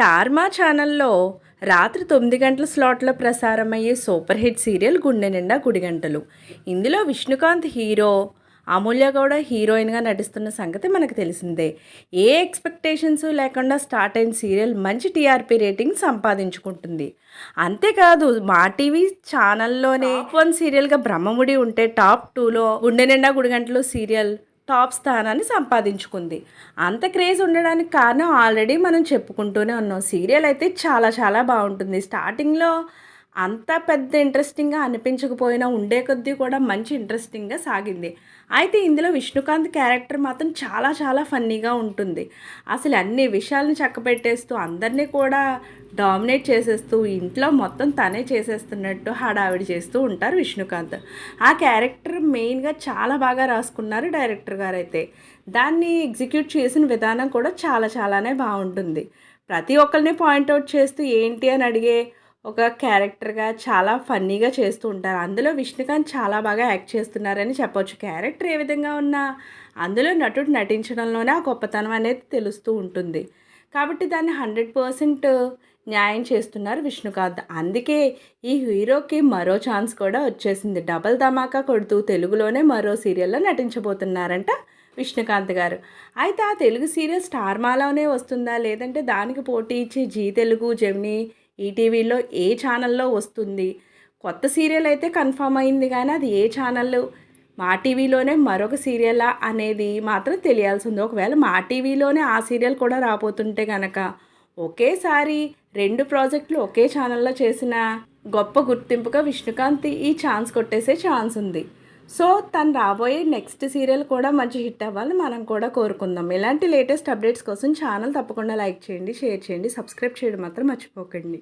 స్టార్మా ఛానల్లో రాత్రి తొమ్మిది గంటల స్లాట్లో ప్రసారమయ్యే సూపర్ హిట్ సీరియల్ గుండె నిండా గుడిగంటలు ఇందులో విష్ణుకాంత్ హీరో అమూల్య గౌడ హీరోయిన్గా నటిస్తున్న సంగతి మనకు తెలిసిందే. ఏ ఎక్స్పెక్టేషన్స్ లేకుండా స్టార్ట్ అయిన సీరియల్ మంచి టీఆర్పీ రేటింగ్ సంపాదించుకుంటుంది. అంతేకాదు మా టీవీ ఛానల్లోనే వన్ సీరియల్గా బ్రహ్మముడి ఉంటే టాప్ టూలో గుండె నిండా గుడి గంటలు సీరియల్ టాప్ స్థానాన్ని సంపాదించుకుంది. అంత క్రేజ్ ఉండడానికి కారణం ఆల్రెడీ మనం చెప్పుకుంటూనే ఉన్నాం. సీరియల్ అయితే చాలా చాలా బాగుంటుంది. స్టార్టింగ్లో అంత పెద్ద ఇంట్రెస్టింగ్గా అనిపించకపోయినా ఉండే కొద్దీ కూడా మంచి ఇంట్రెస్టింగ్గా సాగింది. అయితే ఇందులో విష్ణుకాంత్ క్యారెక్టర్ మాత్రం చాలా చాలా ఫన్నీగా ఉంటుంది. అసలు అన్ని విషయాలను చక్కబెట్టేస్తూ అందరినీ కూడా డామినేట్ చేసేస్తూ ఇంట్లో మొత్తం తనే చేసేస్తున్నట్టు హడావిడి చేస్తూ ఉంటారు విష్ణుకాంత్. ఆ క్యారెక్టర్ మెయిన్గా చాలా బాగా రాసుకున్నారు డైరెక్టర్ గారు అయితే దాన్ని ఎగ్జిక్యూట్ చేసిన విధానం కూడా చాలా చాలానే బాగుంటుంది. ప్రతి ఒక్కరిని పాయింట్అవుట్ చేస్తూ ఏంటి అని అడిగే ఒక క్యారెక్టర్గా చాలా ఫన్నీగా చేస్తూ ఉంటారు. అందులో విష్ణుకాంత్ చాలా బాగా యాక్ట్ చేస్తున్నారని చెప్పొచ్చు. క్యారెక్టర్ ఏ విధంగా ఉన్నా అందులో నటుడు నటించడంలోనే ఆ గొప్పతనం అనేది తెలుస్తూ ఉంటుంది. కాబట్టి దాన్ని హండ్రెడ్ పర్సెంట్ న్యాయం చేస్తున్నారు విష్ణుకాంత్. అందుకే ఈ హీరోకి మరో ఛాన్స్ కూడా వచ్చేసింది. డబల్ ధమాకా కొడుతూ తెలుగులోనే మరో సీరియల్లో నటించబోతున్నారంట విష్ణుకాంత్ గారు. అయితే ఆ తెలుగు సీరియల్ స్టార్మాలోనే వస్తుందా? లేదంటే దానికి పోటీ ఇచ్చే జీ తెలుగు జెమినీ ఈటీవీలో ఏ ఛానల్లో వస్తుంది? కొత్త సీరియల్ అయితే కన్ఫర్మ్ అయింది కానీ అది ఏ ఛానల్? మా టీవీలోనే మరొక సీరియలా అనేది మాత్రం తెలియాల్సింది. ఒకవేళ మా టీవీలోనే ఆ సీరియల్ కూడా రాబోతుంటే కనుక ఒకేసారి రెండు ప్రాజెక్టులు ఒకే ఛానల్లో చేసిన గొప్ప గుర్తింపుగా విష్ణుకాంత్ ఈ ఛాన్స్ కొట్టేసే ఛాన్స్ ఉంది. సో తను రాబోయే నెక్స్ట్ సీరియల్ కూడా మంచి హిట్ అవ్వాలని మనం కూడా కోరుకుందాం. ఇలాంటి లేటెస్ట్ అప్డేట్స్ కోసం ఛానల్ తప్పకుండా లైక్ చేయండి షేర్ చేయండి సబ్స్క్రైబ్ చేయడం మాత్రం మర్చిపోకండి.